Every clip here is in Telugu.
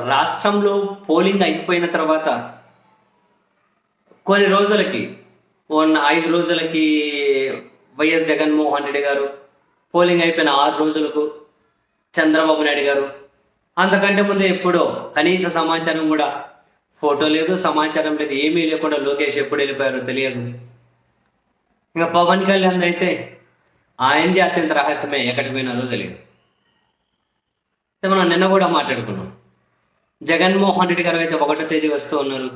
రాష్ట్రంలో పోలింగ్ అయిపోయిన తర్వాత కొన్ని రోజులకి ఉన్న ఐదు రోజులకి వైఎస్ జగన్మోహన్ రెడ్డి గారు పోలింగ్ అయిపోయిన ఆరు రోజులకు చంద్రబాబు నాయుడు గారు. అంతకంటే ముందు ఎప్పుడో కనీస సమాచారం కూడా ఫోటో లేదు సమాచారం లేదు ఏమీ లేకుండా లోకేష్ ఎప్పుడు వెళ్ళిపోయారో తెలియదు. ఇంకా పవన్ కళ్యాణ్ అయితే ఆయనది అత్యంత రహస్యమే ఎక్కడికి పోయినారో తెలియదు. మనం నిన్న కూడా మాట్లాడుకున్నాం. జగన్మోహన్ రెడ్డి గారు అయితే ఒకటో తేదీ వస్తూ ఉన్నారు.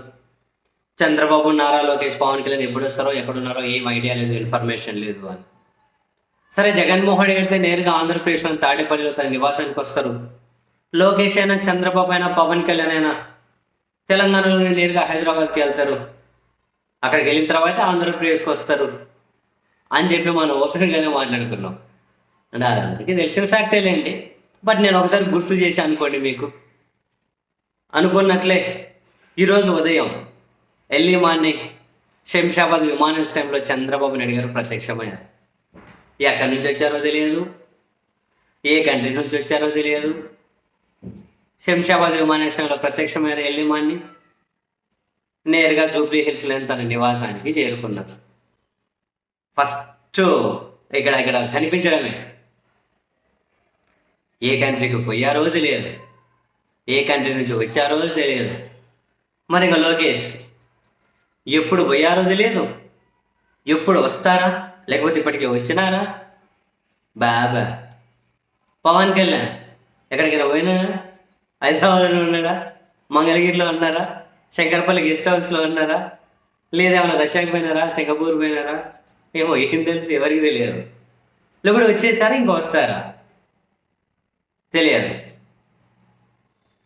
చంద్రబాబు నారా లోకేష్ పవన్ కళ్యాణ్ ఎప్పుడు వస్తారో ఎక్కడున్నారో ఏం ఐడియా లేదు ఇన్ఫర్మేషన్ లేదు అని. సరే జగన్మోహన్ రెడ్డి అయితే నేరుగా ఆంధ్రప్రదేశ్లో తాడేపల్లిలో తన నివాసానికి వస్తారు. లోకేష్ అయినా చంద్రబాబు అయినా పవన్ కళ్యాణ్ అయినా తెలంగాణలోనే నేరుగా హైదరాబాద్కి వెళ్తారు. అక్కడికి వెళ్ళిన తర్వాత ఆంధ్రప్రదేశ్కి వస్తారు అని చెప్పి మనం ఓపెన్గానే మాట్లాడుకున్నాం. అంటే అందరికీ తెలిసిన ఫ్యాక్టేలేండి. బట్ నేను ఒకసారి గుర్తు చేసి అనుకోండి మీకు. అనుకున్నట్లే ఈరోజు ఉదయం ఎర్లీ మార్నింగ్ శంషాబాద్ విమానాశ్రయంలో చంద్రబాబు నాయుడు గారు ప్రత్యక్షమయ్యారు. ఎక్కడి నుంచి వచ్చారో తెలియదు. ఏ కంట్రీ నుంచి వచ్చారో తెలియదు. శంషాబాద్ విమానాశ్రయంలో ప్రత్యక్షమయ్యారు ఎర్లీ మార్నింగ్ నేరుగా జూబ్లీ హిల్స్లో తన నివాసానికి చేరుకున్నారు. ఫస్ట్ ఇక్కడ ఇక్కడ కనిపించడమే. ఏ కంట్రీకి పోయారో తెలియదు. ఏ కంట్రీ నుంచి వచ్చారో తెలియదు. మరి ఇంకా లోకేష్ ఎప్పుడు పోయారో తెలియదు. ఎప్పుడు వస్తారా? లేకపోతే ఇప్పటికే వచ్చినారా? బాబా పవన్ కళ్యాణ్ ఎక్కడికైనా పోయినా హైదరాబాద్లో ఉన్నాడా? మంగళగిరిలో ఉన్నారా? శంకరపల్లి గెస్ట్ హౌస్లో ఉన్నారా? లేదేమన్నా రష్యాకి పోయినారా? సింగపూర్ పోయినారా? ఏమో ఏం తెలుసు ఎవరికి తెలియదు. లేకపోతే వచ్చేసారా ఇంకా వస్తారా? తెలియదు.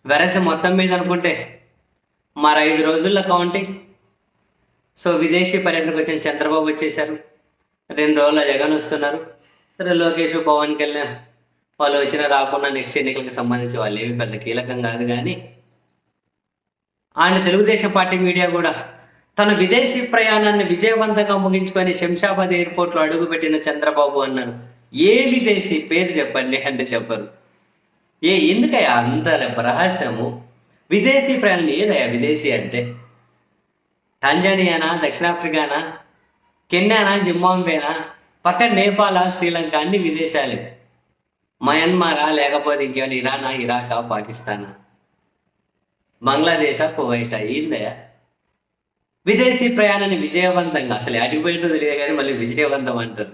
వెరస మొత్తం మీద అనుకుంటే మరి ఐదు రోజుల్లో కౌంటింగ్ సో విదేశీ పర్యటనకు వచ్చిన చంద్రబాబు వచ్చేసారు రెండు రోజుల జగన్ వస్తున్నారు. సరే లోకేష్ పవన్ కళ్యాణ్ వాళ్ళు వచ్చిన రాకుండా నెక్స్ట్ ఎన్నికలకు సంబంధించి వాళ్ళు ఏమి పెద్ద కీలకం కాదు కానీ ఆయన తెలుగుదేశం పార్టీ మీడియా కూడా తన విదేశీ ప్రయాణాన్ని విజయవంతంగా ముగించుకొని శంషాబాద్ ఎయిర్పోర్ట్లో అడుగుపెట్టిన చంద్రబాబు అన్నారు. ఏ విదేశీ పేరు చెప్పండి అంటే చెప్పరు. ఏ ఎందుకయ్యా అంత రహస్యము? విదేశీ ప్రయాణం ఏదయ్యా విదేశీ అంటే? టాంజానియానా దక్షిణాఫ్రికానా కెన్యానా జింబాంబేనా పక్కన నేపాలా శ్రీలంక అన్ని విదేశాలే. మయన్మారా లేకపోతే ఇంకేమైనా ఇరానా ఇరాకా పాకిస్తానా? బంగ్లాదేశా కువైటా ఏందయ్యా విదేశీ ప్రయాణాన్ని విజయవంతంగా అసలు అడిగిపోయిందో తెలియదు కానీ మళ్ళీ విజయవంతం అంటారు.